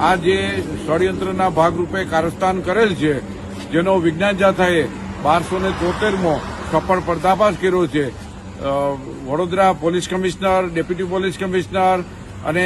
આ જે ષડયંત્રના ભાગરૂપે કારસ્તાન કરેલ છે, જેનો વિજ્ઞાન જાથાએ બારસો ને તોતેરમો સફળ પર્દાફાશ કર્યો છે. Vadodara police commissioner, deputy police commissioner અને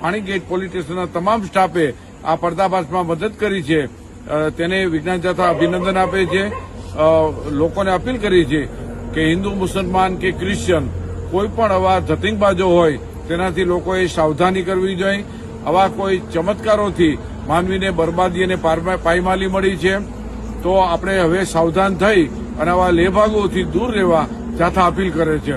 પાણીગેટ પોલીસ સ્ટેશનના તમામ સ્ટાફે આ પર્દાફાશમાં મદદ કરી છે. તેને વિજ્ઞાન જાથા અભિનંદન આપે છે. લોકોને અપીલ કરી છે કે હિન્દુ, મુસલમાન કે ક્રિશ્ચન કોઈ પણ આવા ધતિંગબાજો હોય, તેનાથી લોકોએ સાવધાની કરવી જોઈએ. આવા કોઈ ચમત્કારોથી માનવીને બરબાદી અને પાયમાલી મળી છે, તો આપણે હવે સાવધાન થઈ અને આવા લેભાગોથી દૂર રહેવા જાથા અપીલ કરે છે.